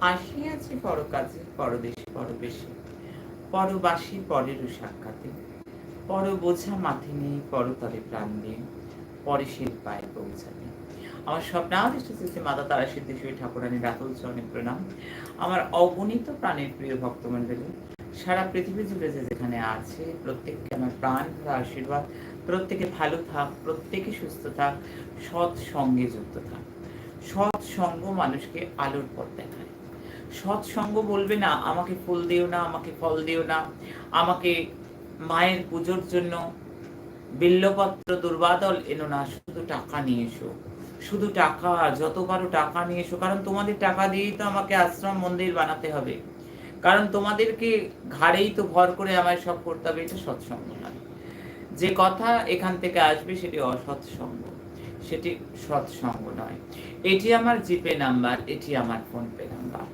আসিয়াছি পরকাজে, পরদেশে, পরবেশে। পরবাসী, পরেরও সাক্ষাতে। পর বোঝা মাথে নেই পরতরে প্রাণ দিয়ে। পরে শির পায়ে পৌঁছাতে আমার স্বপ্নাদিষ্ট শ্রী মাতা তারা সিদ্ধেশ্বরী ঠাকুরানী রাতুল চরণে প্রণাম। আমার অগণিত প্রাণের প্রিয় ভক্তমণ্ডলী, সারা পৃথিবী জুড়ে যে যেখানে আছে, প্রত্যেককে আমার প্রাণ আশীর্বাদ, প্রত্যেকে ভালো থাক, প্রত্যেকে সুস্থ থাক সৎ সঙ্গে যুক্ত থাক। সৎ সঙ্গ মানুষকে আলোর পথ দেখায়। সৎ সঙ্গ বলবে না, আমাকে ফুল দিও না, আমাকে ফল দিও না, আমাকে মায়ের পুজোর জন্য বিল্লপত্র, দুর্বাদল, এনো না, শুধু টাকা নিয়ে এসো। শুধু টাকা যত পারো টাকা নিয়ে এসো, কারণ তোমাদের টাকা দিয়েই তো আমাকে আশ্রম, মন্দির বানাতে হবে। কারণ তোমাদেরকে ঘাড়েই তো ভর করে আমায় সব করতে হবে, এটা সৎসঙ্গ নয়। যে কথা এখান থেকে আসবে, সেটি অসৎসঙ্গ। সেটি সৎসঙ্গ নয়। এটি আমার জিপে নাম্বার, এটি আমার ফোনপে নাম্বার।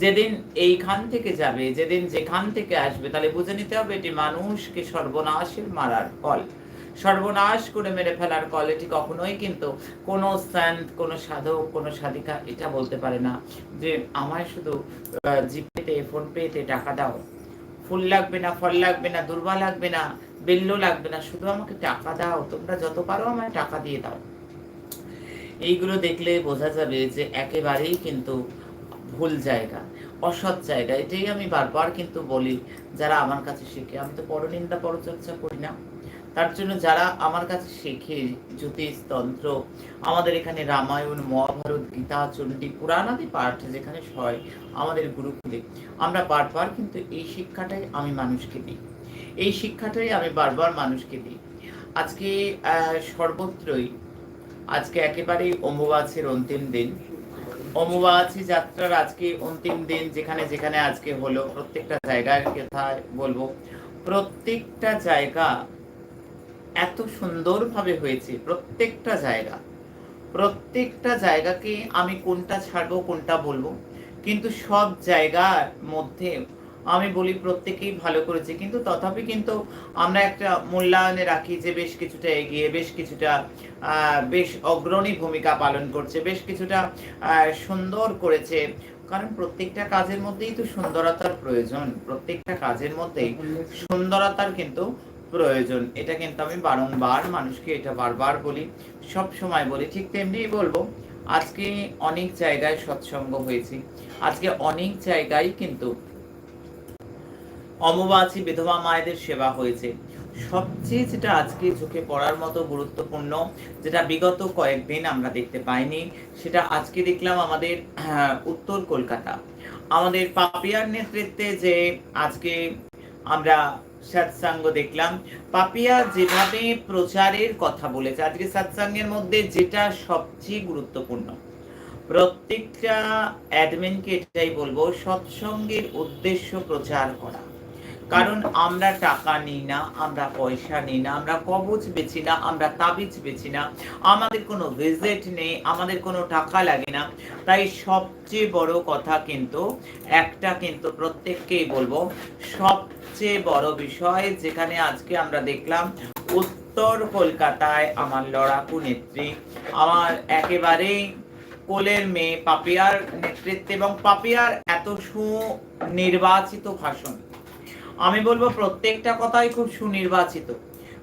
যেদিন এইখান থেকে যাবে, যেদিন যেখান থেকে আসবে, তাহলে বুঝে নিতে হবে এটি মানুষকে সর্বনাশের মারার ফল সর্বনাশ করে মেরে ফেলার কল এটি কখনোই কিন্তু কোনো স্যান্ট কোনো সাধক, কোনো সাধিকা এটা বলতে পারে না যে আমায় শুধু জিপেতে, ফোনপেতে টাকা দাও। ফুল লাগবে না, ফল লাগবে না, দুর্বা লাগবে না, বেল্ল লাগবে না, শুধু আমাকে টাকা দাও। তোমরা যত পারো আমায় টাকা দিয়ে দাও। এইগুলো দেখলে বোঝা যাবে যে একেবারেই কিন্তু ভুল জায়গা, অসৎ জায়গা, এটাই আমি বারবার কিন্তু বলি যারা আমার কাছে শেখে। আমি তো পরনিন্দা পরচর্চা করি না। তার জন্য যারা আমার কাছে শেখে, জ্যোতিষ, তন্ত্র, আমাদের এখানে রামায়ণ, মহাভারত, গীতা, চণ্ডী, পুরাণ আদি পাঠ যেখানে হয়, আমাদের গুরুকুলে, আমরা বারবার কিন্তু এই শিক্ষাটাই আমি মানুষকে দিই। এই শিক্ষাটাই আমি বারবার মানুষকে দিই। আজকে সর্বত্রই আজকে একেবারেই অম্বুবাচীর অন্তিম দিন। অম্বুবাচী যাত্রার আজকে অন্তিম দিন, যেখানে যেখানে আজকে হলো, প্রত্যেকটা জায়গার কথা বলব। প্রত্যেকটা জায়গা এত সুন্দরভাবে হয়েছে, প্রত্যেকটা জায়গা। প্রত্যেকটা জায়গাকে আমি কোনটা ছাড়বো, কোনটা বলব? কিন্তু সব জায়গার মধ্যে আমি বলি প্রত্যেকেই ভালো করেছে, কিন্তু তথাপি কিন্তু আমরা একটা মূল্যায়নে রাখি যে বেশ কিছুটা এগিয়ে, বেশ কিছুটা বেশ অগ্রণী ভূমিকা পালন করছে, বেশ কিছুটা সুন্দর করেছে। কারণ প্রত্যেকটা কাজের মধ্যেই তো সুন্দরতার প্রয়োজন, প্রত্যেকটা কাজের মধ্যেই সুন্দরতার কিন্তু প্রয়োজন। এটা কিন্তু আমি বারংবার মানুষকে এটা বারবার বলি, সব সময় বলি, ঠিক তেমনিই বলব, আজকে অনেক জায়গায় সৎসঙ্গ হয়েছে। আজকে অনেক জায়গায় কিন্তু অমবাচী বিধবা মায়েদের সেবা হয়েছে। সবচেয়ে যেটা আজকে চোখে পড়ার মতো গুরুত্বপূর্ণ, যেটা বিগত কয়েকদিন আমরা দেখতে পাইনি, সেটা আজকে দেখলাম আমাদের উত্তর কলকাতা। আমাদের পাপিয়ার নেতৃত্বে যে আজকে আমরা সৎসঙ্গ দেখলাম, পাপিয়া যেভাবে প্রচারের কথা বলেছে, আজকে সৎসঙ্গের মধ্যে যেটা সবচেয়ে গুরুত্বপূর্ণ, প্রত্যেকটা অ্যাডমিনকে এটাই বলব, সৎসঙ্গের উদ্দেশ্য প্রচার করা। কারণ আমরা টাকা নিই না, আমরা পয়সা নিই না, আমরা কবচ বেচি না, আমরা তাবিজ বেচি না, আমাদের কোনো ভিজিট নেই, আমাদের কোনো টাকা লাগে না। তাই সবচেয়ে বড় কথা কিন্তু, একটা কিন্তু প্রত্যেককেই বলব, সবচেয়ে বড় বিষয় যেখানে আজকে আমরা দেখলাম, উত্তর কলকাতায় আমার লড়াকু নেত্রী, আমার একেবারেই কোলের মেয়ে পাপিয়ার নেতৃত্বে এবং পাপিয়ার এত সুনির্বাচিত ভাষণ। আমি বলব প্রত্যেকটা কথাই খুব সুনির্বাচিত।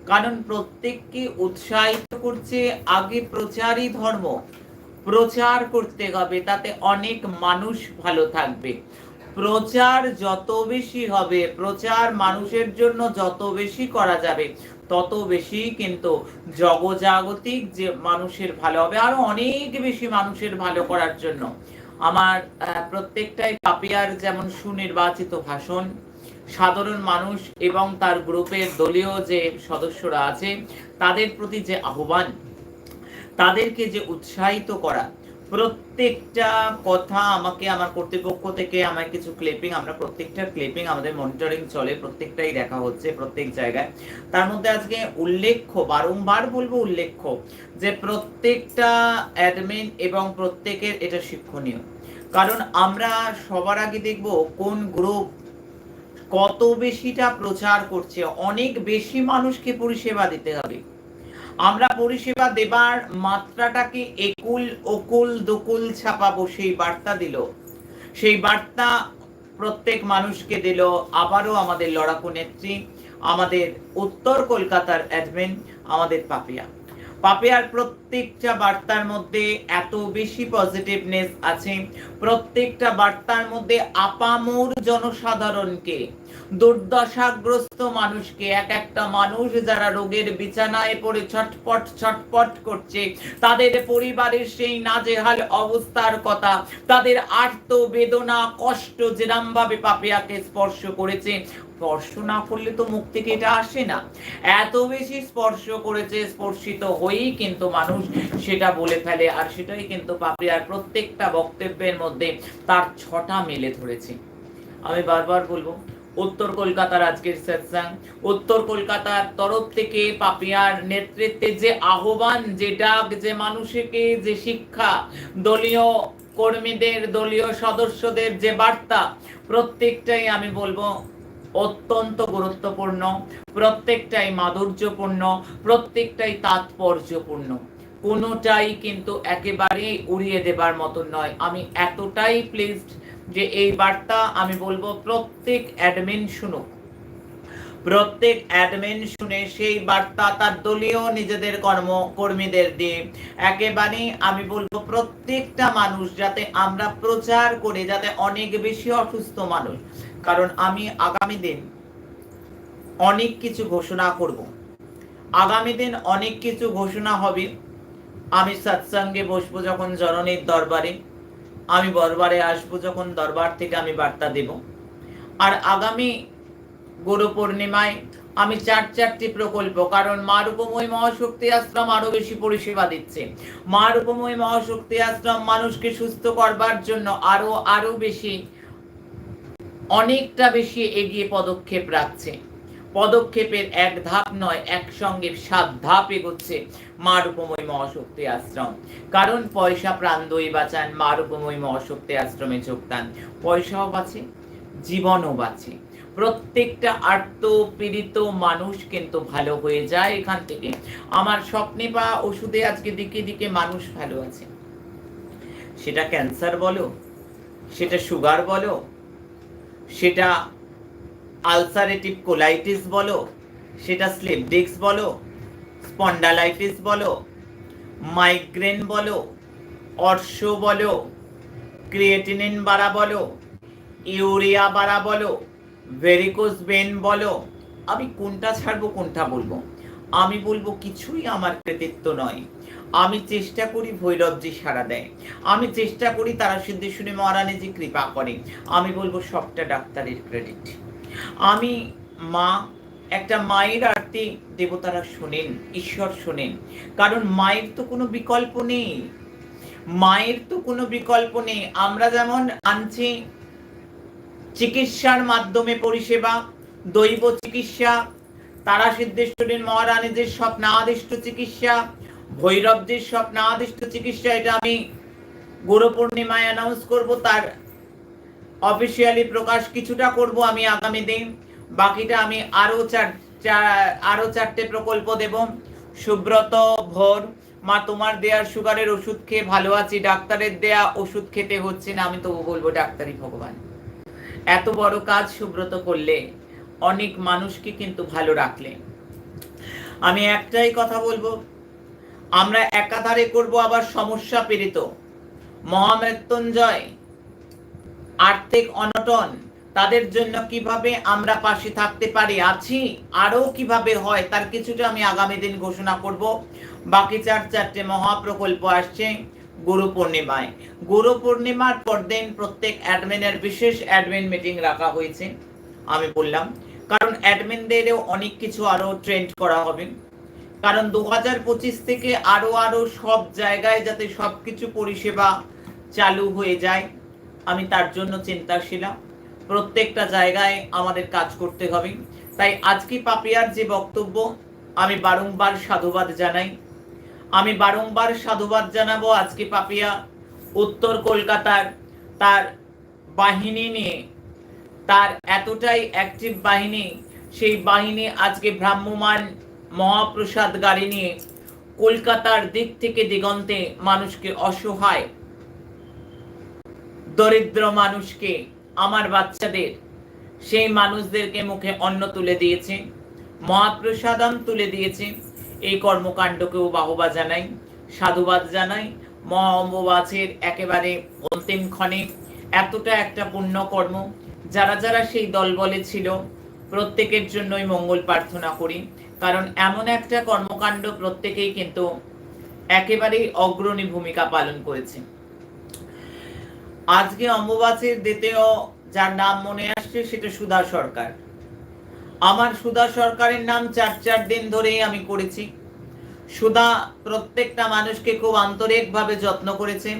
কারণ প্রত্যেককে উৎসাহিত করছে আগে প্রচারই ধর্ম। প্রচার করতে হবে, তাতে অনেক মানুষ ভালো থাকবে। প্রচার যত বেশি হবে, প্রচার মানুষের জন্য যত বেশি করা যাবে, তত বেশি কিন্তু জগজাগতিক যে মানুষের ভালো হবে, আরও অনেক বেশি মানুষের ভালো করার জন্য। আমার প্রত্যেকটাই পাপিয়ার যেমন সুনির্বাচিত ভাষণ সাধারণ মানুষ এবং তার গ্রুপের দলীয় যে সদস্যরা আছে, তাদের প্রতি যে আহ্বান, তাদেরকে যে উৎসাহিত করা, প্রত্যেকটা কথা আমাকে আমার কর্তৃপক্ষ থেকে আমার কিছু ক্লিপিং আমরা প্রত্যেকটা ক্লিপিং আমাদের মনিটরিং চলে, প্রত্যেকটাই দেখা হচ্ছে প্রত্যেক জায়গায়। তার মধ্যে আজকে উল্লেখ্য, বারংবার বলব উল্লেখ্য, যে প্রত্যেকটা অ্যাডমিন এবং প্রত্যেকের এটা শিক্ষণীয়। কারণ আমরা সবার আগে দেখব কোন গ্রুপ কত বেশিটা প্রচার করছে, অনেক বেশি মানুষকে পরিষেবা দিতে হবে। আমরা পরিষেবা দেবার মাত্রাটাকে একুল, ওকুল, দকুল ছাপাবো সেই বার্তা দিল। সেই বার্তা প্রত্যেক মানুষকে দিল। আবারও আমাদের লড়াকু নেত্রী, আমাদের উত্তর কলকাতার অ্যাডমিন আমাদের পাপিয়া। পাপিয়ার প্রত্যেকটা বার্তার মধ্যে এত বেশি পজিটিভনেস আছে। প্রত্যেকটা বার্তার মধ্যে আপামোর জনসাধারণকে, দুর্দশাগ্রস্ত মানুষকে, এক একটা মানুষ যারা রোগের বিছানায় পড়ে ছটপট ছটপট করছে, তাদের পরিবারের সেই নাজেহাল অবস্থার কথা, তাদের আর্ত বেদনা কষ্ট যেরাম ভাবে পাপিয়াকে স্পর্শ করেছে স্পর্শ না করলে তো মুখ থেকে এটা আসে না। এত বেশি স্পর্শ করেছে, স্পর্শিত হয়েই কিন্তু মানুষ সেটা বলে ফেলে, আর সেটাই কিন্তু পাপিয়ার প্রত্যেকটা বক্তব্যের মধ্যে তার ছটা মেলে ধরেছে। আমি বারবার বলব, উত্তর কলকাতার আজকের সেটসাং উত্তর কলকাতার তরফ থেকে পাপিয়ার নেতৃত্বে যে আহ্বান যে ডাক যে মানুষকে, যে শিক্ষা, দলীয় কর্মীদের, দলীয় সদস্যদের যে বার্তা, প্রত্যেকটাই আমি বলব অত্যন্ত গুরুত্বপূর্ণ, প্রত্যেকটাই মাধুর্যপূর্ণ, প্রত্যেকটাই তাৎপর্যপূর্ণ। কোনোটাই কিন্তু একেবারে উড়িয়ে দেবার মতন নয়। আমি এতটাই প্লিজড যে এই বার্তা আমি বলব, প্রত্যেক অ্যাডমিন শুনুক। প্রত্যেক অ্যাডমিন শুনে সেই বার্তা তার দলীয় নিজেদের কর্ম কর্মীদের দিয়ে একেবারে আমি বলব, প্রত্যেকটা মানুষ যাতে আমরা প্রচার করে, যাতে অনেক বেশি অসুস্থ মানুষ কারণ আমি আগামী দিন অনেক কিছু ঘোষণা করব। আগামী দিন অনেক কিছু ঘোষণা হবে। আমি সৎসঙ্গে বসবো যখন জননীর দরবারে। আমি দরবারে আসব যখন দরবার থেকে আমি বার্তা দেব। আর আগামী গুরু পূর্ণিমায় আমি চার চারটি প্রকল্প, কারণ মা রূপময় মহাশক্তি আশ্রম আরও বেশি পরিষেবা দিচ্ছে। মা রূপময় মহাশক্তি আশ্রম মানুষকে সুস্থ করবার জন্য আরও আরও বেশি অনেকটা বেশি এগিয়ে পদক্ষেপ রাখছে। পদক্ষেপের এক ধাপ নয়, একসঙ্গে সাত ধাপ এগোচ্ছে মা রূপময় মহাশক্তি আশ্রম। কারণ পয়সা প্রাণ দই বাঁচান মা রূপময় মহাশক্তি আশ্রমে যোগদান। পয়সাও বাঁচে, জীবনও বাঁচে। প্রত্যেকটা আর্ত পীড়িত মানুষ কিন্তু ভালো হয়ে যায় এখান থেকে। আমার স্বপ্নে বা ওষুধে আজকে দিকে দিকে মানুষ ভালো আছে। সেটা ক্যান্সার বলো, সেটা সুগার বলো সেটা আলসারেটিভ কোলাইটিস বলো, সেটা স্লিপ ডিস্ক বলো, স্পন্ডালাইটিস বলো, মাইগ্রেন বলো, অর্শ বলো, ক্রিয়েটিনিন বাড়া বলো, ইউরিয়া বাড়া বলো ভেরিকোস বেন বলো। আমি কোনটা ছাড়বো, কোনটা বলব? আমি বলব কিছুই আমার কৃতিত্ব নয়। আমি চেষ্টা করি ভৈরবজি সারা দেয়। আমি চেষ্টা করি তারা সিদ্ধেশ্বরী মহারানীজি কৃপা করে। আমি বলব সবটা ডাক্তারের ক্রেডিট আমি মা, একটা মায়ের আরতি দেবতারা শোনেন, ঈশ্বর শোনেন। কারণ মায়ের তো কোনো বিকল্প নেই। মায়ের তো কোনো বিকল্প নেই। আমরা যেমন আনছি চিকিৎসার মাধ্যমে পরিষেবা, দৈব চিকিৎসা, তারা সিদ্ধেশ্বরীর মহারানীদের স্বপ্নাদিষ্ট চিকিৎসা ভৈরবদের স্বপ্নাদিষ্ট চিকিৎসা, এটা আমি গুরু পূর্ণিমায় অ্যানাউন্স করব, তার অফিসিয়ালি প্রকাশ কিছুটা করব আমি আগামী দিন। বাকিটা আমি আরও চার চা- আরও চারটে প্রকল্প দেব। সুব্রত ভোর, মা তোমার দেয়া সুগারের ওষুধ খেয়ে ভালো আছি, ডাক্তারের দেয়া ওষুধ খেতে হচ্ছে না, আমি তবু বলব ডাক্তারই ভগবান। এত বড় কাজ সুব্রত করলে, অনেক মানুষকে কিন্তু ভালো রাখলে। আমি একটাই কথা বলব আমরা একাধারে করব আবার সমস্যা পীড়িত। মহামৃত্যুঞ্জয়, আর্থিক অনটন, তাদের জন্য কীভাবে আমরা পাশে থাকতে পারি, আছি আরও কীভাবে হয়, তার কিছুটা আমি আগামী দিন ঘোষণা করব। বাকি চার চারটে মহাপ্রকল্প আসছে গুরু পূর্ণিমায়। গুরু পূর্ণিমার পরদিন প্রত্যেক অ্যাডমিনের বিশেষ অ্যাডমিন মিটিং রাখা হয়েছে, আমি বললাম। কারণ অ্যাডমিনদেরও অনেক কিছু আরও ট্রেন্ড করা হবে। কারণ দু হাজার পঁচিশ থেকে আরও আরও সব জায়গায় যাতে সবকিছু পরিষেবা চালু হয়ে যায়, আমি তার জন্য চিন্তাশীলা। প্রত্যেকটা জায়গায় আমাদের কাজ করতে হবে। তাই আজকে পাপিয়ার যে বক্তব্য, আমি বারংবার সাধুবাদ জানাই। আমি বারংবার সাধুবাদ জানাব আজকে পাপিয়া উত্তর কলকাতার তার বাহিনী নিয়ে। তার এতটাই অ্যাক্টিভ বাহিনী, সেই বাহিনী আজকে ভ্রাম্যমান মহাপ্রসাদ গাড়ি নিয়ে কলকাতার দিক থেকে দিগন্তে মানুষকে অসহায়, দরিদ্র মানুষকে, আমার বাচ্চাদের, সেই মানুষদেরকে মুখে অন্ন তুলে দিয়েছে, মহাপ্রসাদম তুলে দিয়েছে। এই কর্মকাণ্ডকেও বাহবা জানাই, সাধুবাদ জানাই। মহা অম্বুবাচের একেবারে অন্তিম ক্ষণে এতটা একটা পুণ্য কর্ম যারা যারা সেই দলবলে ছিল প্রত্যেকের জন্যই মঙ্গল প্রার্থনা করি। কারণ এমন একটা কর্মকাণ্ড প্রত্যেকেই কিন্তু একেবারেই অগ্রণী ভূমিকা পালন করেছে। আজকে অম্বুবাচীর দ্বিতীয় যার নাম মনে আসছে, সেটা সুধা সরকার। আমার সুধা সরকারের নাম চার চার দিন ধরেই আমি করেছি। সুধা প্রত্যেকটা মানুষকে খুব আন্তরিকভাবে যত্ন করেছে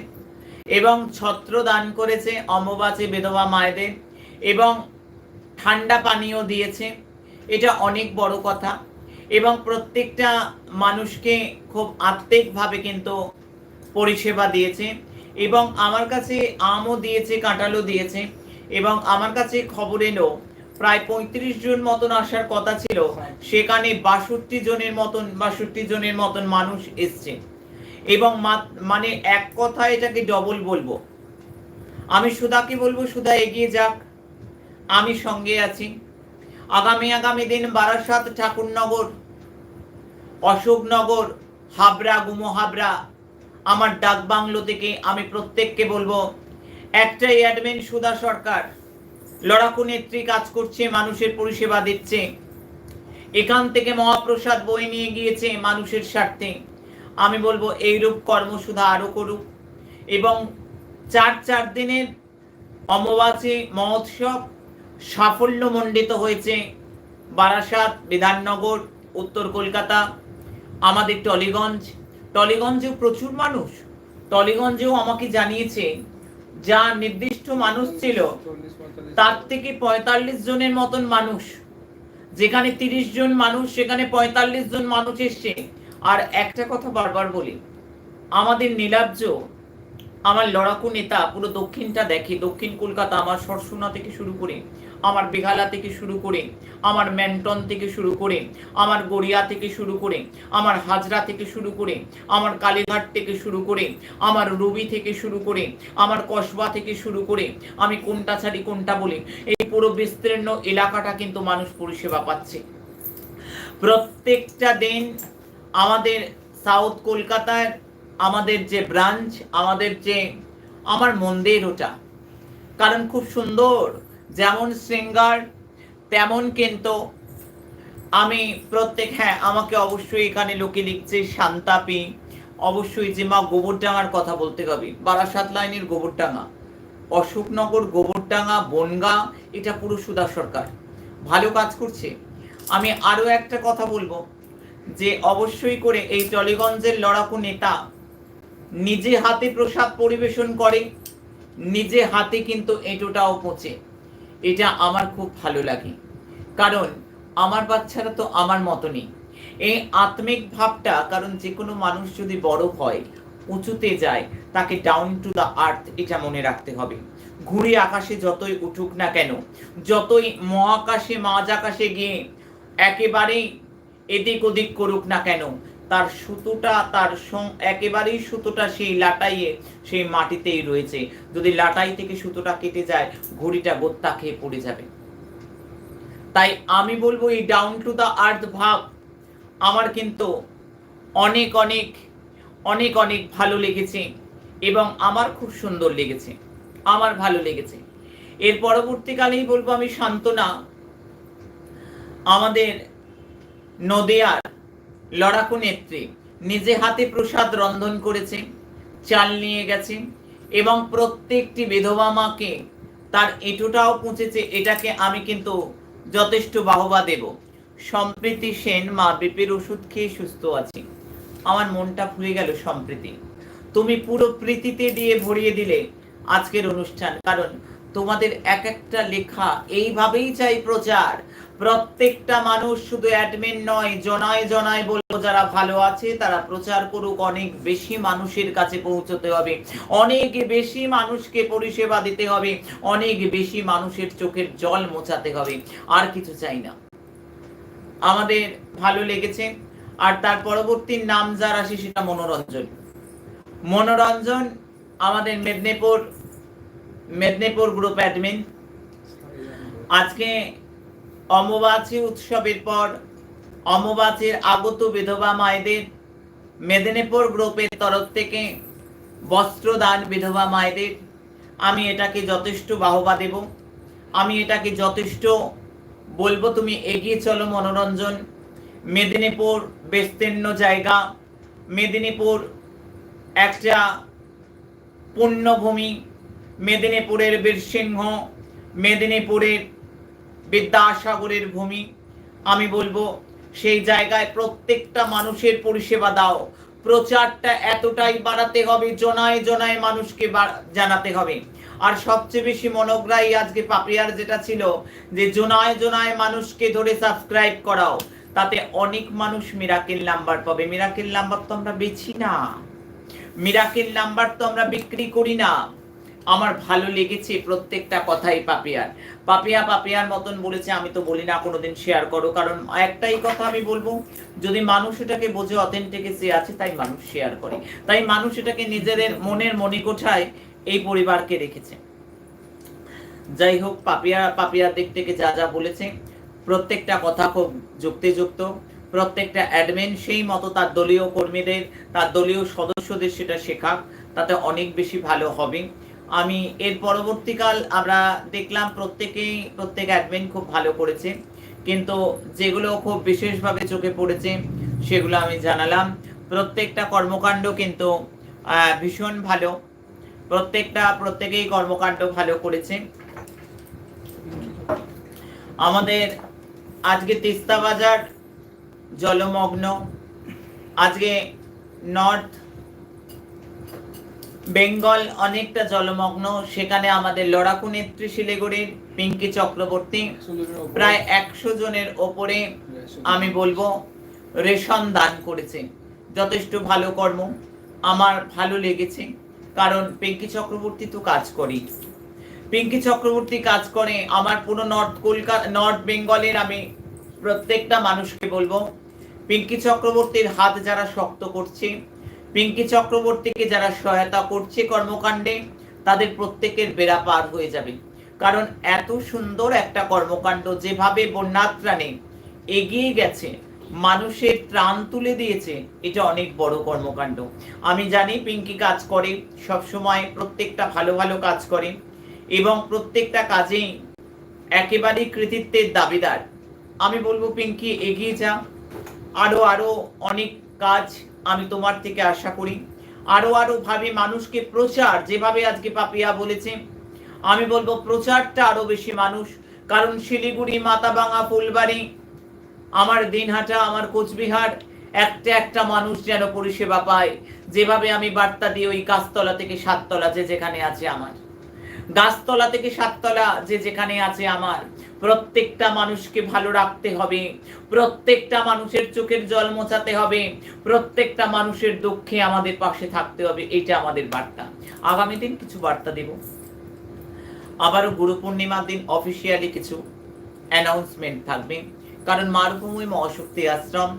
এবং ছত্র দান করেছে অম্বুবাচী বিধবা মায়েদের এবং ঠান্ডা পানীয় দিয়েছে, এটা অনেক বড় কথা। এবং প্রত্যেকটা মানুষকে খুব আত্মিকভাবে কিন্তু পরিষেবা দিয়েছে এবং আমার কাছে আমও দিয়েছে, কাঁঠালও দিয়েছে এবং আমার কাছে খবর এলো, প্রায় পঁয়ত্রিশ জন মতন আসার কথা ছিল। সেখানে বাষট্টি জনের মতন, বাষট্টি জনের মতন মানুষ এসছে। এবং মানে এক কথা এটাকে ডবল বলব। আমি সুধাকে বলব, সুধা এগিয়ে যাক। আমি সঙ্গে আছি। আগামী আগামী দিন বারাসাত ঠাকুরনগর, অশোকনগর, হাবড়া গুমো হাবড়া, আমার ডাক বাংলো থেকে আমি প্রত্যেককে বলব, একটাই অ্যাডমিন সুধা সরকার। লড়াকু নেত্রী কাজ করছে, মানুষের পরিষেবা দিচ্ছে। এখান থেকে মহাপ্রসাদ বই নিয়ে গিয়েছে মানুষের স্বার্থে। আমি বলব, এইরূপ কর্মসুধা আরও করুক। এবং চার চার দিনের অমাবাসী মহোৎসব সাফল্যমণ্ডিত হয়েছে বারাসাত বিধাননগর, উত্তর কলকাতা, আমাদের টলিগঞ্জ। টলিগঞ্জেও প্রচুর মানুষ। টলিগঞ্জেও আমাকে জানিয়েছে, যা নির্দিষ্ট মানুষ ছিল, তার থেকে পঁয়তাল্লিশ জনের মতন মানুষ। যেখানে তিরিশ জন মানুষ, সেখানে পঁয়তাল্লিশ জন মানুষ এসছে। আর একটা কথা বারবার বলি, আমাদের নীলাব্জ আমার লড়াকু নেতা পুরো দক্ষিণটা দেখে, দক্ষিণ কলকাতা আমার সরসুনা থেকে শুরু করে, আমার বেহালা থেকে শুরু করে, আমার ম্যান্টন থেকে শুরু করে, আমার গড়িয়া থেকে শুরু করে, আমার হাজরা থেকে শুরু করে, আমার কালীঘাট থেকে শুরু করে, আমার রবি থেকে শুরু করে, আমার কসবা থেকে শুরু করে, আমি কোনটা ছাড়ি কোনটা বলি, এই পুরো বিস্তীর্ণ এলাকাটা কিন্তু মানুষ পরিষেবা পাচ্ছে। প্রত্যেকটা দিন আমাদের সাউথ কলকাতার আমাদের যে ব্রাঞ্চ, আমাদের যে, আমার মন্দির ওটা কারণ খুব সুন্দর, যেমন শৃঙ্গার তেমন কিন্তু আমি প্রত্যেক হ্যাঁ আমাকে অবশ্যই এখানে লোকে লিখছে শান্তাপি, অবশ্যই যে মা গোবরডাঙ্গার কথা বলতে হবে। বারাসাত লাইনের গোবরডাঙ্গা অশোকনগর গোবরডাঙ্গা বনগা, এটা পুরো সুধা সরকার। ভালো কাজ করছে। আমি আরও একটা কথা বলব, যে অবশ্যই করে এই টলিগঞ্জের লড়াকু নেতা নিজে হাতে প্রসাদ পরিবেশন করে, নিজে হাতে কিন্তু এঁটোটাও পচে। এটা আমার খুব ভালো লাগে। কারণ আমার বাচ্চারা তো আমার মতনই। এই আত্মিক ভাবটা, কারণ যে কোনো মানুষ যদি বড় হয়, উঁচুতে যায়, তাকে ডাউন টু দ্য আর্থ এটা মনে রাখতে হবে। ঘুরে আকাশে যতই উঠুক না কেন, যতই মহাকাশে মাঝ আকাশে গিয়ে একেবারেই এদিক ওদিক করুক না কেন তার সুতোটা, তার একেবারেই সুতোটা সেই লাটাইয়ে সেই মাটিতেই রয়েছে। যদি লাটাই থেকে সুতোটা কেটে যায়, ঘড়িটা গোত্তা খেয়ে পড়ে যাবে। তাই আমি বলব, এই ডাউন টু দ্য আর্থ ভাব আমার কিন্তু অনেক অনেক অনেক অনেক ভালো লেগেছে এবং আমার খুব সুন্দর লেগেছে। আমার ভালো লেগেছে। এর পরবর্তীকালেই বলব আমি সান্ত্বনা, আমাদের নদিয়ার লড়াকু নেত্রী। নিজে হাতে প্রসাদ রন্ধন করেছে, চাল নিয়ে গেছে এবং প্রত্যেকটি বিধবা মাকে তার এটুটাও পৌঁছেছে এটাকে আমি কিন্তু যথেষ্ট বাহবা দেব। সম্প্রীতি সেন মা বিপির ওষুধ খেয়ে সুস্থ আছি। আমার মনটা ভুলে গেল সম্প্রীতি। তুমি পুরো প্রীতিতে দিয়ে ভরিয়ে দিলে আজকের অনুষ্ঠান, কারণ তোমাদের এক একটা লেখা এইভাবেই চাই প্রচার। প্রত্যেকটা মানুষ শুধু অ্যাডমিন নয়, জনায় জনায় বলব যারা ভালো আছে, তারা প্রচার করুক, অনেক বেশি মানুষের কাছে পৌঁছতে হবে। অনেক বেশি মানুষকে পরিষেবা দিতে হবে, অনেক বেশি মানুষের চোখের জল মোছাতে হবে। আর কিছু চাই না। আমাদের ভালো লেগেছে। আর তার পরবর্তী নাম যার আসে সেটা মনোরঞ্জন। মনোরঞ্জন আমাদের মেদিনীপুর মেদিনীপুর গ্রুপ অ্যাডমিন আজকে অমাবাসী উৎসবের পর অমাবাসীর আগত বিধবা মায়েদের মেদিনীপুর গ্রুপের তরফ থেকে বস্ত্রদান বিধবা মায়েদের। আমি এটাকে যথেষ্ট বাহবা দেব। আমি এটাকে যথেষ্ট বলব, তুমি এগিয়ে চলো মনোরঞ্জন। মেদিনীপুর বিস্তীর্ণ জায়গা। মেদিনীপুর একটা পুণ্যভূমি। মেদিনীপুরের বীরসিংহ। মেদিনীপুরের বিদ্যাসাগরের ভূমি। আমি বলব, সেই জায়গায় প্রত্যেকটা মানুষের পরিষেবা দাও। প্রচারটা এতটাই বাড়াতে হবে, জনায় জনায় মানুষকে জানাতে হবে। আর সবচেয়ে বেশি মনোগ্রাহী আজকে পাপিয়ার যেটা ছিল, যে জোনায় জোনায় মানুষকে ধরে সাবস্ক্রাইব করাও। তাতে অনেক মানুষ মিরাকেল নাম্বার পাবে। মিরাকেল নাম্বার তো আমরা বেছি না। মিরাকেল নাম্বার তো আমরা বিক্রি করি না। আমার ভালো লেগেছে প্রত্যেকটা কথাই পাপিয়ার। পাপিয়া পাপিয়ার মতন বলেছে, আমি তো বলি না, কোনোদিন শেয়ার করো। কারণ একটাই কথা আমি বলব, যদি মানুষ এটাকে বোঝে অথেন্টিকেসি আছে, তাই মানুষ শেয়ার করে। তাই মানুষ এটাকে নিজেদের মনের মণিকোঠায় এই পরিবারকে রেখেছে। যাই হোক, পাপিয়া, পাপিয়ার দিক থেকে যা যা বলেছে, প্রত্যেকটা কথা খুব যুক্তিযুক্ত। প্রত্যেকটা অ্যাডমিন সেই মতো তার দলীয় কর্মীদের, তার দলীয় সদস্যদের সেটা শেখাক, তাতে অনেক বেশি ভালো হবে। আমি এর পরবর্তীকাল আমরা দেখলাম প্রত্যেকেই, প্রত্যেক অ্যাডমিন খুব ভালো করেছে। কিন্তু যেগুলো খুব বিশেষভাবে চোখে পড়েছে, সেগুলো আমি জানালাম। প্রত্যেকটা কর্মকাণ্ড কিন্তু ভীষণ ভালো। প্রত্যেকটা, প্রত্যেকেই কর্মকাণ্ড ভালো করেছে। আমাদের আজকে তিস্তা বাজার, জলমগ্ন। আজকে নর্থ বেঙ্গল অনেকটা জলমগ্ন, সেখানে আমাদের লড়াকু নেত্রী শিলিগুড়ির পিঙ্কি চক্রবর্তী, প্রায় একশো জনের ওপরে আমি বলব, রেশন দান করেছে। যথেষ্ট ভালো কর্ম, আমার ভালো লেগেছে, কারণ পিঙ্কি চক্রবর্তী তো কাজ করি। পিঙ্কি চক্রবর্তী কাজ করে, আমার পুরো নর্থ কলকাতা নর্থ বেঙ্গলের আমি প্রত্যেকটা মানুষকে বলব, পিঙ্কি চক্রবর্তীর হাত যারা শক্ত করছে পিঙ্কি চক্রবর্তীকে যারা সহায়তা করছে কর্মকাণ্ডে, তাদের প্রত্যেকের বেড়া পার হয়ে যাবে। কারণ এত সুন্দর একটা কর্মকাণ্ড যেভাবে বন্যাত্রাণে এগিয়ে গেছে, মানুষের ত্রাণ তুলে দিয়েছে, এটা অনেক বড় কর্মকাণ্ড। আমি জানি পিঙ্কি কাজ করে সব সময় প্রত্যেকটা ভালো ভালো কাজ করে এবং প্রত্যেকটা কাজেই একেবারেই কৃতিত্বের দাবিদার। আমি বলব, পিঙ্কি, এগিয়ে যা। আরও আরও অনেক কাজ আমি তোমার থেকে আশা করি। আরও আরও ভাবে মানুষকে প্রচার যেভাবে আজকে পাপিয়া বলেছে। আমি বলব প্রচারটা আরও বেশি মানুষ, কারণ শিলিগুড়ি মাথাভাঙা ফুলবাড়ি, আমার দিনহাটা, আমার কোচবিহার, একটা একটা মানুষ যেন পরিষেবা পায়। যেভাবে আমি বার্তা দিই ওই গাছতলা থেকে সাততলা যে যেখানে আছে আমার। গাছতলা থেকে সাততলা যে যেখানে আছে আমার। প্রত্যেকটা মানুষকে ভালো রাখতে হবে। প্রত্যেকটা মানুষের চোখের জল মোছাতে হবে। প্রত্যেকটা মানুষের দুঃখে আমাদের পাশে থাকতে হবে এটা আমাদের বার্তা। আগামী দিন কিছু বার্তা দেব। আবারও গুরু পূর্ণিমার দিন অফিসিয়ালি কিছু অ্যানাউন্সমেন্ট থাকবে। কারণ মারুভূমি মহাশক্তি আশ্রম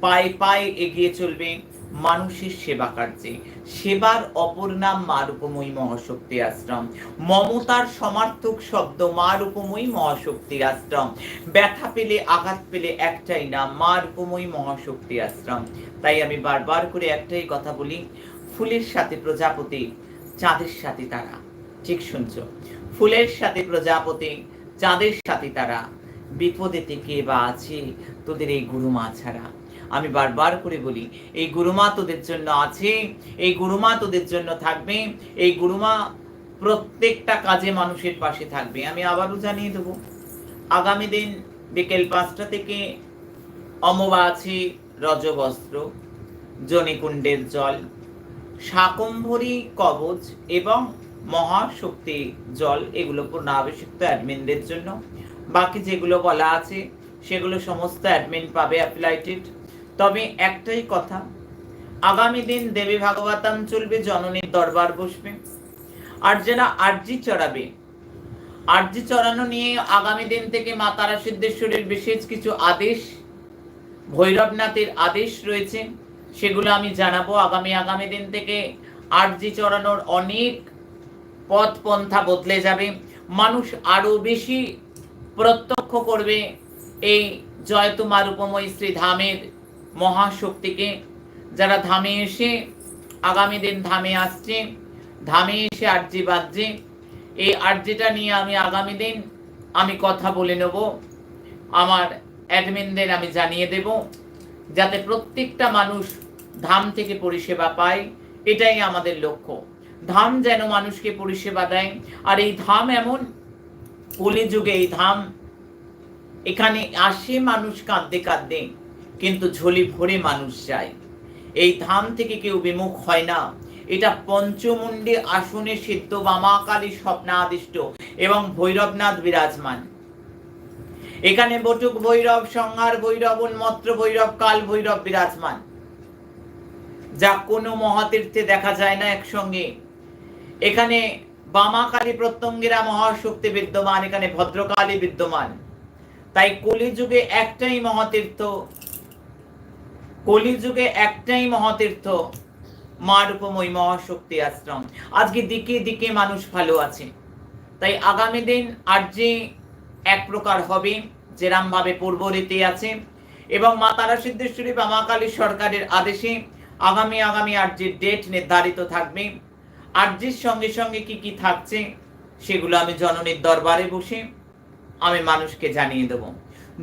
পায়ে পায়ে এগিয়ে চলবে। মানুষের সেবা কার্যে সেবার অপর নাম মা রূপময়ী মহাশক্তি আশ্রম। মমতার সমার্থক শব্দ মা রূপময়ী মহাশক্তি আশ্রম। ব্যথা পেলে, আঘাত পেলে একটাই নাম মা রূপময়ী মহাশক্তি আশ্রম। তাই আমি বারবার করে একটাই কথা বলি, ফুলের সাথে প্রজাপতি, চাঁদের সাথে তারা। ঠিক শুনছো? ফুলের সাথে প্রজাপতি, চাঁদের সাথে তারা। বিপদেতে কে বা আছে তোদের এই গুরুমা ছাড়া। আমি বারবার করে বলি, এই গুরুমা তোদের জন্য আছে, এই গুরুমা তোদের জন্য থাকবে, এই গুরুমা প্রত্যেকটা কাজে মানুষের পাশে থাকবে। আমি আবারও জানিয়ে দেবো, আগামী দিন বিকেল পাঁচটা থেকে অমবা আছে রজবস্ত্র, জনিকুণ্ডের জল, শাকম্ভরী কবচ এবং মহাশক্তি জল, এগুলো পূর্ণাভিষিক্ত অ্যাডমিনদের জন্য। বাকি যেগুলো বলা আছে, সেগুলো সমস্ত অ্যাডমিন পাবে অ্যাপ্লাইটেড তবে একটাই কথা, আগামী দিন দেবী ভাগবতাম চলবে জননীর দরবার বসবে। আর যারা আরজি চড়াবে, আরজি চড়ানো নিয়ে আগামী দিন থেকে মা তারা সিদ্ধেশ্বরীর বিশেষ কিছু আদেশ, ভৈরবনাথের আদেশ রয়েছে, সেগুলো আমি জানাব। আগামী আগামী দিন থেকে আরজি চড়ানোর অনেক পথ পন্থা বদলে যাবে। মানুষ আরও বেশি প্রত্যক্ষ করবে এই জয়তুমার উপময় শ্রী ধামের মহাশক্তিকে। যারা ধামে এসে আগামী দিন ধামে আসছে, ধামে এসে আর্জি বাজছে এই আর্জিটা নিয়ে আমি আগামী দিন আমি কথা বলে নেব। আমার অ্যাডমিনদের আমি জানিয়ে দেব, যাতে প্রত্যেকটা মানুষ ধাম থেকে পরিষেবা পায়, এটাই আমাদের লক্ষ্য। ধাম যেন মানুষকে পরিষেবা দেয়, আর এই ধাম এমন কলিযুগে এই ধাম, এখানে আসে মানুষ কাঁদতে কাঁদতে। কিন্তু ঝোলি ভরে মানুষ যায়। এই ধাম থেকে কেউ বিমুখ হয় না। এটা পঞ্চমুণ্ডে আসনে সিদ্ধ বামাকালী স্বপ্নাদিষ্ট এবং ভৈরবনাথ বিরাজমান। এখানে বটুক ভৈরব, সংহার ভৈরব উন্মত্র ভৈরব, কাল ভৈরব বিরাজমান। যা কোনো মহাতীর্থে দেখা যায় না একসঙ্গে। এখানে বামাকালী প্রত্যঙ্গেরা মহাশক্তি বিদ্যমান, এখানে ভদ্রকালী বিদ্যমান। তাই কলিযুগে একটাই মহাতীর্থ কলিযুগে একটাই মহাতীর্থ মা রূপময় মহাশক্তি আশ্রম। আজকে দিকে দিকে মানুষ ভালো আছে। তাই আগামী দিন আর যে এক প্রকার হবে যেরাম ভাবে পূর্ব রীতি আছে, এবং মা তারা সিদ্ধেশ্বরী বা মা কালী সরকারের আদেশে আগামী আগামী আর্যের ডেট নির্ধারিত থাকবে আর্যের সঙ্গে সঙ্গে কি কি থাকছে, সেগুলো আমি জননীর দরবারে বসে আমি মানুষকে জানিয়ে দেব।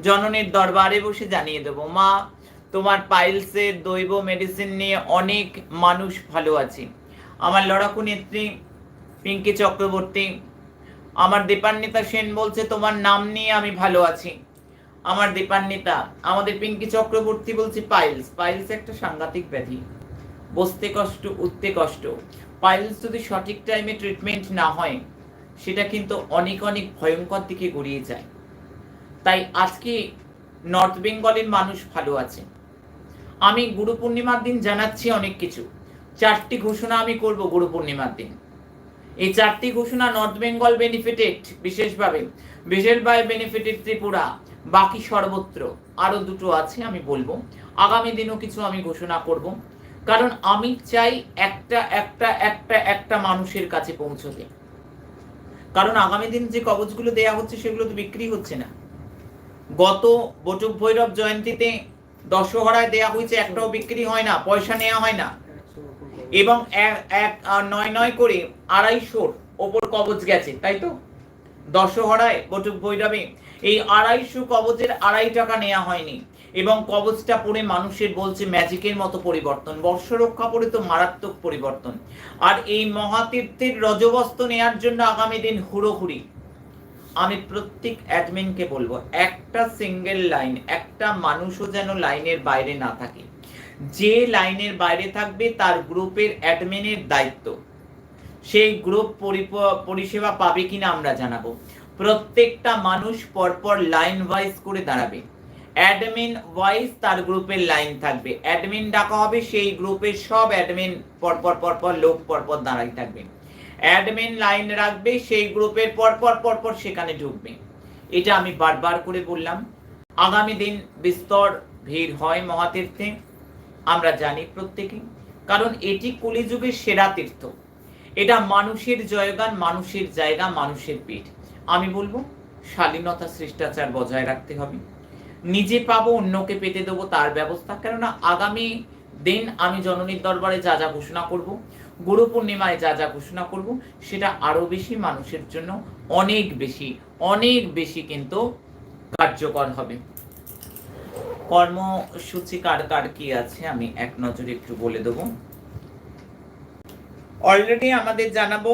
জননীর দরবারে বসে জানিয়ে দেব, মা তোমার পাইলসের দৈব মেডিসিন নিয়ে অনেক মানুষ ভালো আছে। আমার লড়াকু নেত্রী, পিঙ্কি চক্রবর্তী, আমার দীপান্বিতা সেন বলছে, তোমার নাম নিয়ে আমি ভালো আছি। আমার দীপান্বিতা, আমাদের পিঙ্কি চক্রবর্তী বলছে, পাইলস পাইলস একটা সাংঘাতিক ব্যাধি। বসতে কষ্ট, উঠতে কষ্ট। পাইলস যদি সঠিক টাইমে ট্রিটমেন্ট না হয়, সেটা কিন্তু অনেক অনেক ভয়ঙ্কর দিকে গড়িয়ে যায়। তাই আজকে নর্থ বেঙ্গলের মানুষ ভালো আছে। আমি গুরু পূর্ণিমার দিন জানাচ্ছি অনেক কিছু। চারটি ঘোষণা আমি করব গুরু পূর্ণিমার দিন। এই চারটি ঘোষণা নর্থ বেঙ্গল বেনিফিটেড বিশেষভাবে। বিশেষভাবে বেনিফিটেড ত্রিপুরা, বাকি সর্বত্র। আরও দুটো আছে আমি বলব। আগামী দিনও কিছু আমি ঘোষণা করব। কারণ আমি চাই একটা একটা একটা একটা মানুষের কাছে পৌঁছতে। কারণ আগামী দিন যে কবচগুলো দেয়া হচ্ছে সেগুলো তো বিক্রি হচ্ছে না। গত বটুক ভৈরব জয়ন্তীতে দশহরায় দেয়া হয়েছে, একটাও বিক্রি হয় না, পয়সা নেওয়া হয় না। এবং এক- নয় নয় করে আড়াইশোর ওপর কবচ গেছে, তাই তো? দশহরায়, বটুক ভৈরবে, এই আড়াইশো কবচের আড়াই টাকা নেওয়া হয়নি। এবং কবচটা পরে মানুষের বলছে ম্যাজিকের মতো পরিবর্তন বর্ষ রক্ষা পরে তো মারাত্মক পরিবর্তন। আর এই মহাতীর্থের রজবস্ত নেয়ার জন্য আগামী দিন হুড়োহুড়ি। আমি প্রত্যেক অ্যাডমিনকে বলব, একটা সিঙ্গেল লাইন একটা মানুষও যেন লাইনের বাইরে না থাকে। যে লাইনের বাইরে থাকবে তার গ্রুপের অ্যাডমিনের দায়িত্ব। সেই গ্রুপ পরিষেবা পাবে কিনা আমরা জানাব। প্রত্যেকটা মানুষ পরপর লাইন ওয়াইজ করে দাঁড়াবে। অ্যাডমিন ওয়াইজ তার গ্রুপের লাইন থাকবে। অ্যাডমিন ডাকা হবে, সেই গ্রুপের সব অ্যাডমিন পরপর পরপর লোক পরপর দাঁড়াই থাকবে। অ্যাডমিন লাইন রাখবে, সেই গ্রুপের পরপর পরপর সেখানে ঢুকবে। এটা আমি বারবার করে বললাম। আগামী দিন বিস্তর ভিড় হয় মহাতীর্থে, আমরা জানি প্রত্যেকে। কারণ এটি কলিযুগের সেরা তীর্থ। এটা মানুষের জয়গান, মানুষের জায়গা, মানুষের পিঠ। আমি বলব, শালীনতা শিষ্টাচার বজায় রাখতে হবে। নিজে পাবো, অন্যকে পেতে দেবো তার ব্যবস্থা। কেননা আগামী দিন আমি জননীর দরবারে যা যা ঘোষণা করব গুরু পূর্ণিমায় যা যা ঘোষণা করব, সেটা আরও বেশি মানুষের জন্য অনেক বেশি অনেক বেশি কিন্তু কার্যকর হবে। কর্মসূচি কার কার কি আছে আমি এক নজরে একটু বলে দেবো। অলরেডি আমাদের জানাব।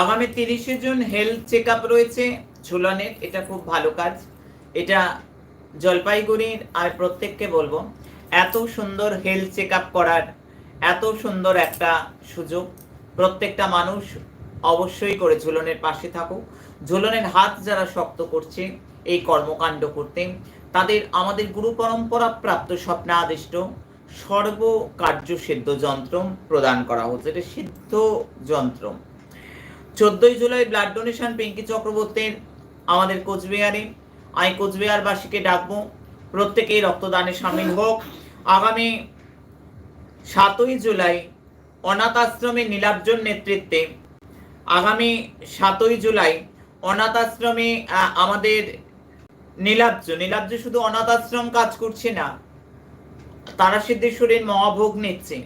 আগামী তিরিশে জুন হেলথ চেক রয়েছে, ঝুলনের, এটা খুব ভালো কাজ। এটা জলপাইগুড়ির আর প্রত্যেককে বলব, এত সুন্দর হেলথ চেক করার, এত সুন্দর একটা সুযোগ প্রত্যেকটা মানুষ অবশ্যই করে ঝুলনের পাশে থাকুক। ঝুলনের হাত যারা শক্ত করছে এই কর্মকাণ্ড করতে, তাদের আমাদের গুরু পরম্পরা প্রাপ্ত স্বপ্নাদিষ্ট সর্বকার্য সিদ্ধ যন্ত্র প্রদান করা হচ্ছে। এটা সিদ্ধ যন্ত্র। চোদ্দই জুলাই ব্লাড ডোনেশন পিঙ্কি চক্রবর্তীর আমাদের কোচবিহারে আমি কোচবিহারবাসীকে ডাকবো, প্রত্যেকেই রক্তদানে সামিল হোক। আগামী সাতই জুলাই অনাথ আশ্রমে নীলাব্জর নেতৃত্বে, আগামী সাতই জুলাই অনাথ আশ্রমে আমাদের নীলাব্জ নীলাব্জ শুধু অনাথ আশ্রম কাজ করছে না, তারা সিদ্ধেশ্বরীর মহাভোগ নিচ্ছে।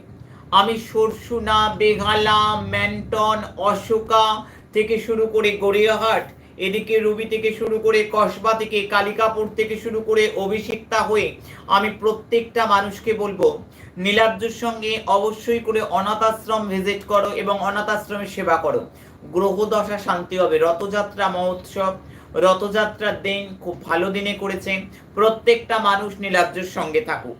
আমি সরসুনা বেঘালা ম্যান্টন অশোকা থেকে শুরু করে গড়িয়াহাট এদিকে রুবি থেকে শুরু করে কসবা থেকে কালিকাপুর থেকে শুরু করে অভিষিক্তা হয়ে আমি প্রত্যেকটা মানুষকে বলব নীলাব্জর সঙ্গে অবশ্যই করে অনাথ আশ্রম ভিজিট করো এবং অনাথ আশ্রমের সেবা করো। গ্রহ দশা শান্তি হবে। রথযাত্রা মহোৎসব, রথযাত্রার দিন খুব ভালো দিনে করেছে। প্রত্যেকটা মানুষ নীলাব্জর সঙ্গে থাকুক।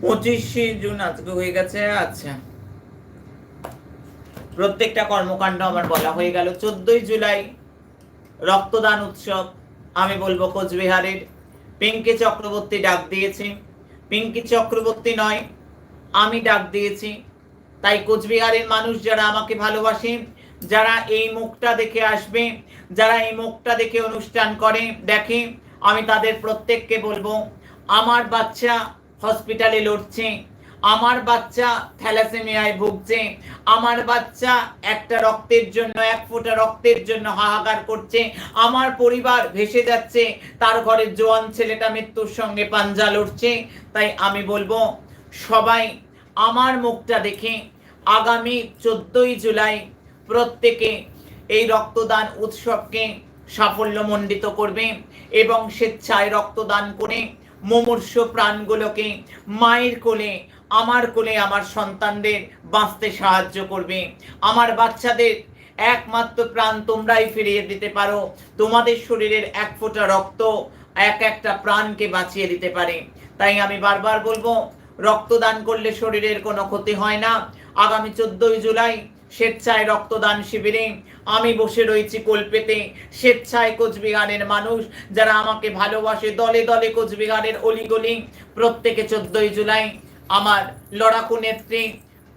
পঁচিশে জুন আজকে হয়ে গেছে আচ্ছা। প্রত্যেকটা কর্মকাণ্ড আমার বলা হয়ে গেল। চোদ্দই জুলাই রক্তদান উৎসব, আমি বলব কোচবিহারের। পিঙ্কি চক্রবর্তী ডাক দিয়েছে। পিঙ্কি চক্রবর্তী নয়, আমি ডাক দিয়েছি। তাই কোচবিহারের মানুষ যারা আমাকে ভালোবাসে, যারা এই মুখটা দেখে আসবে, যারা এই মুখটা দেখে অনুষ্ঠান করে, দেখে, আমি তাদের প্রত্যেককে বলব, আমার বাচ্চা হসপিটালে লড়ছে। আমার বাচ্চা থ্যালাসেমিয়ায় ভুগছে, আমার বাচ্চা একটা রক্তের জন্য, এক ফোঁটা রক্তের জন্য হাহাকার করছে, আমার পরিবার ভেসে যাচ্ছে, তার ঘরের জোয়ান ছেলেটা মৃত্যুর সঙ্গে পাঞ্জা লড়ছে। তাই আমি বলব, সবাই আমার মুখটা দেখে আগামী চোদ্দই জুলাই প্রত্যেকে এই রক্তদান উৎসবকে সাফল্যমণ্ডিত করবে এবং স্বেচ্ছায় রক্তদান করে মুমূর্ষ প্রাণগুলোকে মায়ের কোলে আমার কোলে আমার সন্তানদের বাঁচতে সাহায্য করবে। আমার বাচ্চাদের একমাত্র প্রাণ তোমরাই ফিরিয়ে দিতে পারো। তোমাদের শরীরের এক ফোঁটা রক্ত এক একটা প্রাণকে বাঁচিয়ে দিতে পারে। তাই আমি বারবার বলব, রক্তদান করলে শরীরের কোনো ক্ষতি হয় না। আগামী চোদ্দই জুলাই স্বেচ্ছায় রক্তদান শিবিরে আমি বসে রয়েছি কল্পেতে। স্বেচ্ছায় কোচবিহারের মানুষ যারা আমাকে ভালোবাসে, দলে দলে কোচবিহারের অলিগলি। প্রত্যেকে চোদ্দই জুলাই আমার লড়াকু নেত্রী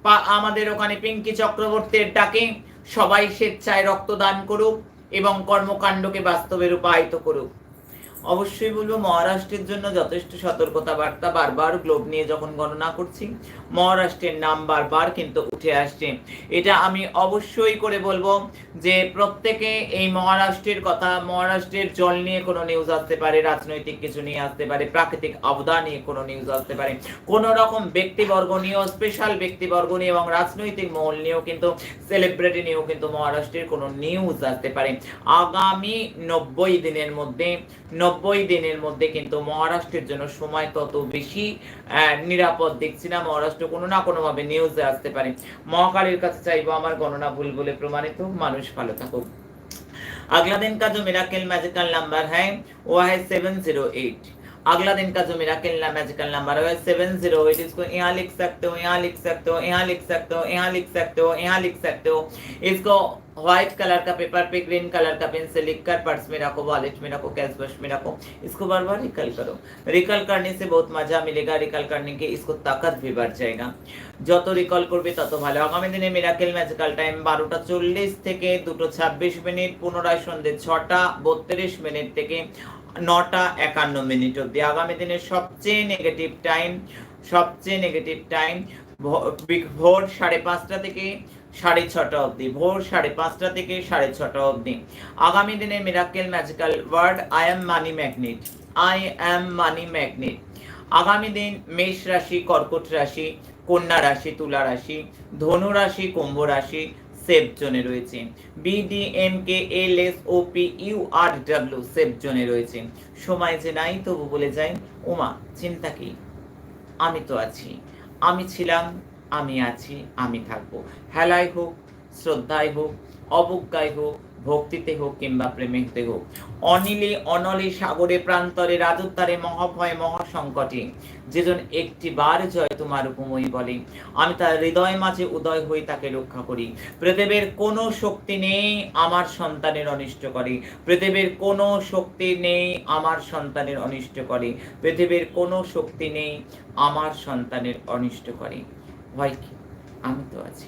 বা আমাদের ওখানে পিঙ্কি চক্রবর্তীর ডাকে সবাই স্বেচ্ছায় রক্তদান করুক এবং কর্মকাণ্ডকে বাস্তবে রূপায়িত করুক। অবশ্যই বলব, মহারাষ্ট্রের জন্য যথেষ্ট সতর্কতা বার্তা বারবার গ্লোব নিয়ে যখন গণনা করছি মহারাষ্ট্রের নাম বারবার কিন্তু উঠে আসছে। এটা আমি অবশ্যই করে বলব যে প্রত্যেকে এই মহারাষ্ট্রের কথা, মহারাষ্ট্রের জল নিয়ে কোনো নিউজ আসতে পারে, রাজনৈতিক কিছু নিয়ে আসতে পারে, প্রাকৃতিক আবদা নিয়ে কোনো নিউজ আসতে পারে। কোন রকম ব্যক্তিবর্গ নিয়েও স্পেশাল ব্যক্তিবর্গ নিয়ে এবং রাজনৈতিক মহল নিয়েও কিন্তু সেলিব্রিটি নিয়েও কিন্তু মহারাষ্ট্রের কোনো নিউজ আসতে পারে। আগামী নব্বই দিনের মধ্যে, নব্বই দিনের মধ্যে কিন্তু মহারাষ্ট্রের জন্য সময় তত বেশি নিরাপদ দেখছি না। মহারাষ্ট্র কোনো না কোনো ভাবে নিউজে আসতে পারে মহাকালীর কাছে চাইবো আমার গণনা ভুল বলে প্রমাণিত মানুষ ভালো থাকুক अगला दिन का जो मिराकल मैजिकल नंबर है वो है सेवन जीरो एट अगला दिन का जो मिराकल मैजिकल नंबर है सेवन जीरो एट इसको यहाँ लिख सकते हो यहाँ लिख सकते हो यहाँ लिख सकते हो यहाँ लिख सकते हो यहाँ लिख सकते हो इसको व्हाइट कलर का पेपर पे ग्रीन कलर का पेन से लिखकर पर्स में रखो वॉलेट में रखो कैश बश में रखो इसको बार बार रिकल करो रिकल करने से बहुत मजा मिलेगा रिकल करने के इसको ताकत भी बढ़ जाएगा যত রিকল করবে তত ভালো আগামী দিনে মিরাকেল ম্যাজিক্যাল টাইম বারোটা চল্লিশ থেকে দুটো ছাব্বিশ মিনিট পুনরায় সন্ধ্যে ছটা বত্রিশ মিনিট থেকে নটা একান্ন মিনিট অব্দি আগামী দিনের সবচেয়ে নেগেটিভ টাইম সবচেয়ে নেগেটিভ টাইম ভোর সাড়ে পাঁচটা থেকে সাড়ে ছটা অবধি, ভোর সাড়ে পাঁচটা থেকে সাড়ে ছটা অবধি। আগামী দিনে miracle magical word I am money magnet I am money magnet আগামী দিন মেষ রাশি, কর্কট রাশি, কন্যা রাশি, তুলা রাশি, ধনু রাশি, কুম্ভ রাশি সেফ জোনে রয়েছে। K L S O P U R W safe জোনে রয়েছে। সময় যে নাই, তবু বলে যাই ওমা চিন্তা কি? আমি তো আছি। আমি ছিলাম, আমি আছি, আমি থাকব। হেলায় হোক, শ্রদ্ধায় হোক, অবজ্ঞায় হোক ভক্তিতে হোক কিংবা প্রেমিকতে হোক, অনিলে অনলে সাগরে প্রান্তরে রাজত্বারে মহাভয় মহাসংকটে, যেজন একটি বার জয় তোমার উপময়ী বলে। আমি তার হৃদয় মাঝে উদয় হয়ে তাকে রক্ষা করি। পৃথিবীর কোনো শক্তি নেই আমার সন্তানের অনিষ্ট করে। পৃথিবীর কোনো শক্তি নেই আমার সন্তানের অনিষ্ট করে। পৃথিবীর কোনো শক্তি নেই আমার সন্তানের অনিষ্ট করে। ভয় কি আমি তো আছি।